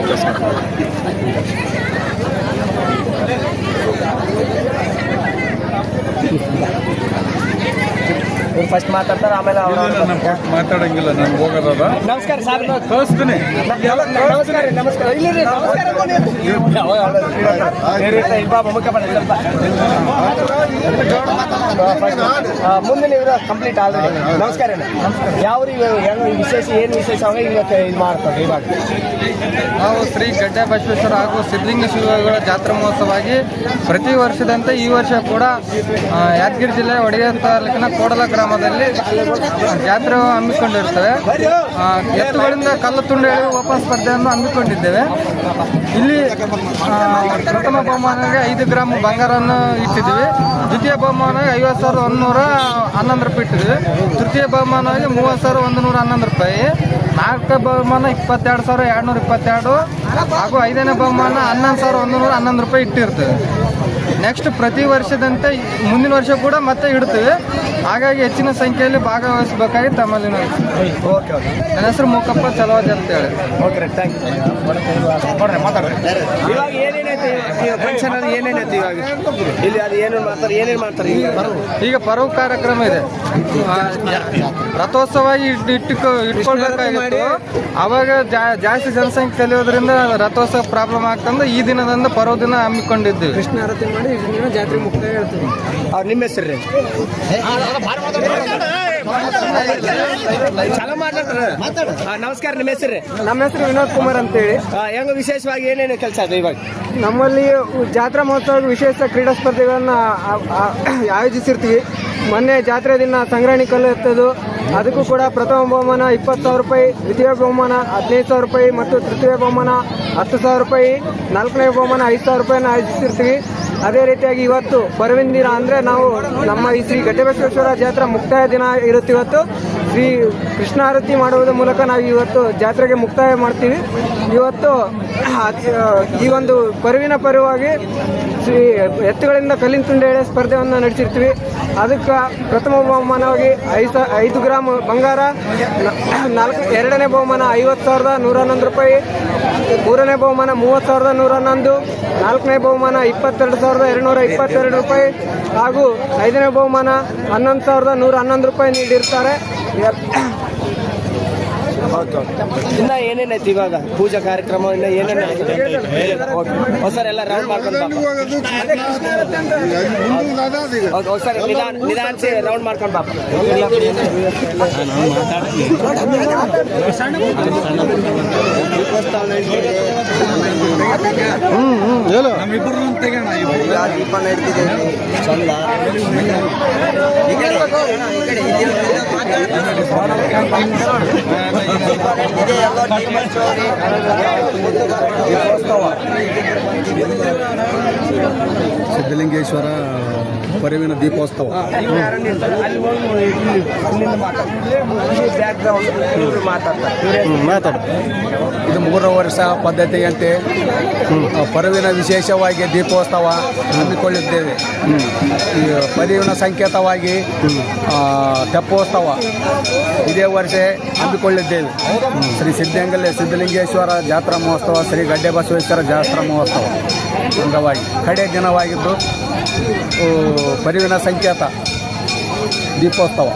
Thank you. First ಮಾತಾಡ್ತಾರೆ ಆಮೇಲೆ ಅವ್ರು ಮಾತಾಡಂಗಿಲ್ಲ ನಾನು ಹೋಗೋದದ ನಮಸ್ಕಾರ ಸರ್. ಕಳಿಸ್ತೀನಿ. ನಮಸ್ಕಾರ ನಮಸ್ಕಾರ. ಇಲ್ಲಿ ಇರ್ರಿ, ನಮಸ್ಕಾರ ಮುಖ ಬನ್ನಿ ಸ್ವಲ್ಪ. ಮುಂದಿನ ಇವರು ಕಂಪ್ಲೀಟ್ ಆಲ್ರೆಡಿ ನಮಸ್ಕಾರ. ಯಾವ ರೀ ವಿಶೇಷ ಏನು ವಿಶೇಷ ಅವಾಗ ಇವತ್ತು ಇದು ಮಾಡ್ತಾರೆ ಇವಾಗ? ನಾವು ಶ್ರೀ ಗಡ್ಡೆ ಬಸವೇಶ್ವರ ಹಾಗೂ ಸಿದ್ಧಲಿಂಗ ಶಿವಗಳ ಜಾತ್ರಾ ಮಹೋತ್ಸವವಾಗಿ ಪ್ರತಿ ವರ್ಷದಂತೆ ಈ ವರ್ಷ ಕೂಡ ಯಾದಗಿರಿ ಜಿಲ್ಲೆ ಒಡೆಯ ತಾಲೂಕಿನ ಕೋಡಲ ಗ್ರಾಮದಲ್ಲಿ ಜಾತ್ರೆ ಹಮ್ಮಿಕೊಂಡಿರ್ತವೆ ಎತ್ತುಗಳಿಂದ ಕಲ್ಲು ತುಂಡು ಓಪನ್ ಸ್ಪರ್ಧೆಯನ್ನು ಹಮ್ಮಿಕೊಂಡಿದ್ದೇವೆ. ಇಲ್ಲಿ ಪ್ರಥಮ ಬಹುಮಾನಗೆ ಐದು ಗ್ರಾಮ್ ಬಂಗಾರವನ್ನು ಇಟ್ಟಿದ್ದೀವಿ. ದ್ವಿತೀಯ ಬಹುಮಾನವಾಗಿ ಐವತ್ತು ಸಾವಿರದ ಒಂದುನೂರ ಹನ್ನೊಂದು ರೂಪಾಯಿ ಇಟ್ಟಿದ್ವಿ ತೃತೀಯ ಬಹುಮಾನವಾಗಿ ಮೂವತ್ತು ಸಾವಿರದ ಒಂದು ನೂರ ಹನ್ನೊಂದು ರೂಪಾಯಿ. ನಾಲ್ಕು ಬಹುಮಾನ ಇಪ್ಪತ್ತೆರಡು ಸಾವಿರ ಎರಡುನೂರ ಇಪ್ಪತ್ತೆರಡು. ಹಾಗೂ ಐದನೇ ಬಹುಮಾನ ಹನ್ನೊಂದು ಸಾವಿರ ಒಂದು ನೂರ ಹನ್ನೊಂದು ರೂಪಾಯಿ ಇಟ್ಟಿರ್ತೇವೆ. ನೆಕ್ಸ್ಟ್ ಪ್ರತಿ ವರ್ಷದಂತೆ ಮುಂದಿನ ವರ್ಷ ಕೂಡ ಮತ್ತೆ ಇಡ್ತೀವಿ ಹಾಗಾಗಿ ಹೆಚ್ಚಿನ ಸಂಖ್ಯೆಯಲ್ಲಿ ಭಾಗವಹಿಸಬೇಕಾಗಿ ತಮ್ಮಲ್ಲಿ ಓಕೆ ಓಕೆ ನನ್ನ ಹೆಸರು ಮೂಕಪ್ಪ ಚಲವಾದಿ ಅಂತೇಳಿ. ಓಕೆ ರೀ ಥ್ಯಾಂಕ್ ಯು ಇವಾಗ ಏನೇನೈತಿ ಫಂಕ್ಷನ್ ಅಲ್ಲಿ ಏನೇನೈತಿ ಇವಾಗ? ಇಲ್ಲಿ ಅದು ಏನೇನು ಮಾಡ್ತಾರೆ ಏನೇನು ಮಾಡ್ತಾರೆ? ಈಗ ಈಗ ಪರ್ವ ಕಾರ್ಯಕ್ರಮ ಇದೆ. ರಥೋತ್ಸವ ಇಟ್- ಇಟ್ಟುಕೊ ಇಟ್ಕೊಳ್ಬೇಕಾಗಿತ್ತು. ಅವಾಗ ಜಾ- ಜಾಸ್ತಿ ಜನಸಂಖ್ಯೆ ಕಲಿಯೋದ್ರಿಂದ ರಥೋತ್ಸವ ಪ್ರಾಬ್ಲಮ್ ಆಗ್ತಂದ್ರೆ ಈ ದಿನದಿಂದ ಪರ್ವ ದಿನ ಹಮ್ಮಿಕೊಂಡಿದ್ವಿ. ಕೃಷ್ಣ ಆರತಿ ಮಾಡಿ ದಿನ ಜಾತ್ರೆ ಮುಕ್ತಾಯ ಹೇಳ್ತೀವಿ. ಅವ್ರು ನಿಮ್ಮ ಹೆಸರು ಚಲೋ ಮಾತಾಡ್ತಾರೆ ನಮಸ್ಕಾರ ನಿಮ್ಮ ಹೆಸರು ರೀ ನಮ್ಮ ಹೆಸರು ವಿನೋದ್ ಕುಮಾರ್ ಅಂತೇಳಿ. ಹೇಳಿ ಹೆಂಗ ವಿಶೇಷವಾಗಿ ಏನೇನು ಕೆಲಸ ಅದು ಇವಾಗ? ನಮ್ಮಲ್ಲಿ ಜಾತ್ರಾ ಮಹೋತ್ಸವ ವಿಶೇಷ ಕ್ರೀಡಾ ಸ್ಪರ್ಧೆಗಳನ್ನು ಆಯೋಜಿಸಿರ್ತೀವಿ. ಮೊನ್ನೆ ಜಾತ್ರೆ ದಿನ ಸಂಗ್ರಹಣಿ ಕಲ್ಲು ಎತ್ತದು. ಅದಕ್ಕೂ ಕೂಡ ಪ್ರಥಮ ಬಹುಮಾನ ಇಪ್ಪತ್ತು ಸಾವಿರ ರೂಪಾಯಿ, ದ್ವಿತೀಯ ಬಹುಮಾನ ಹದಿನೈದು ಸಾವಿರ ರೂಪಾಯಿ ಮತ್ತು ತೃತೀಯ ಬಹುಮಾನ ಹತ್ತು ಸಾವಿರ ರೂಪಾಯಿ, ನಾಲ್ಕನೇ ಬಹುಮಾನ ಐದು ಸಾವಿರ ರೂಪಾಯಿನ ಆಯೋಜಿಸಿರ್ತೀವಿ. ಅದೇ ರೀತಿಯಾಗಿ ಇವತ್ತು ಬರುವಿನ ದಿನ ಅಂದರೆ ನಾವು ನಮ್ಮ ಈ ಶ್ರೀ ಘಟಬಸವೇಶ್ವರ ಜಾತ್ರಾ ಮುಕ್ತಾಯ ದಿನ ಇರುತ್ತೆ ಇವತ್ತು. ಶ್ರೀ ಕೃಷ್ಣ ಆರತಿ ಮಾಡುವುದರ ಮೂಲಕ ನಾವು ಇವತ್ತು ಜಾತ್ರೆಗೆ ಮುಕ್ತಾಯ ಮಾಡ್ತೀವಿ. ಇವತ್ತು ಈ ಒಂದು ಪರುವಿನ ಪರವಾಗಿ ಶ್ರೀ ಎತ್ತುಗಳಿಂದ ಕಲ್ಲಿನ ತುಂಡೆ ಎಳೆ ಸ್ಪರ್ಧೆಯನ್ನು ನಡೆಸಿರ್ತೀವಿ. ಅದಕ್ಕೆ ಪ್ರಥಮ ಬಹುಮಾನವಾಗಿ ಐದು ಐದು ಗ್ರಾಮ್ ಬಂಗಾರ, ನಾಲ್ಕು, ಎರಡನೇ ಬಹುಮಾನ ಐವತ್ತು ಸಾವಿರದ ನೂರ ಹನ್ನೊಂದು ರೂಪಾಯಿ, ಮೂರನೇ ಬಹುಮಾನ ಮೂವತ್ತು ಸಾವಿರದ ನೂರ ಹನ್ನೊಂದು ನಾಲ್ಕನೇ ಬಹುಮಾನ ಇಪ್ಪತ್ತೆರಡು ಎರಡುನೂರ ಇಪ್ಪತ್ತೆರಡು ರೂಪಾಯಿ ಹಾಗೂ ಐದನೇ ಬಹುಮಾನ ಹನ್ನೊಂದು ಸಾವಿರದ ನೂರ ಹನ್ನೊಂದು ರೂಪಾಯಿ ನೀಡಿರ್ತಾರೆ. ಇನ್ನ ಏನೇನೈತಿ ಇವಾಗ? ಪೂಜಾ ಕಾರ್ಯಕ್ರಮ ಇನ್ನ ಏನೇನು ಹೊಸರ್ ಎಲ್ಲ ರೌಂಡ್ ಮಾಡ್ಕೊಂಡು ನಿಧಾನ ನಿಧಾನಿಸಿ ರೌಂಡ್ ಮಾಡ್ಕೊಂಡು ಬಾಪ ನಮ್ಮಿಬ್ಬರು ತೆಗೋಣ ಇಲ್ಲಿ ಇಲ್ಲಿಂದ ಮಾತಾಡ್ತಾರೆ ಬ್ಯಾಕ್ ದೀಪೋತ್ಸವ. ಮಾತಾಡ್ತಾರೆ. ಮಾತಾಡ. ಇದು ಮೂರು ವರ್ಷ ಪದ್ಧತಿಯಂತೆ ಆ, ಪರ್ವಿನ ವಿಶೇಷವಾಗಿ ದೀಪೋತ್ಸವ ಹಮ್ಮಿಕೊಳ್ಳಿದ್ದೇವೆ ಈ ಪರಿವಿನ ಸಂಕೇತವಾಗಿ ಆ, ತೆಪ್ಪೋತ್ಸವ ಇದೇ ವರ್ಷ ಹಮ್ಮಿಕೊಳ್ಳಿದ್ದೇವೆ ಶ್ರೀ ಸಿದ್ಧಂಗಲೆ ಸಿದ್ಧಲಿಂಗೇಶ್ವರ ಜಾತ್ರಾ ಮಹೋತ್ಸವ ಶ್ರೀ ಗಡ್ಡೆ ಬಸವೇಶ್ವರ ಜಾತ್ರಾ ಮಹೋತ್ಸವ. ಅಂಗವಾಗಿ. ಕಡೆ ದಿನವಾಗಿದ್ದು ಬರಿವಿನ ಸಂಕೇತ ದೀಪೋತ್ಸವ.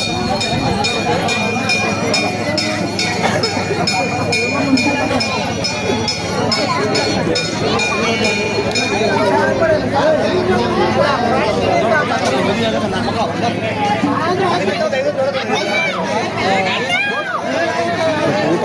ಊಟ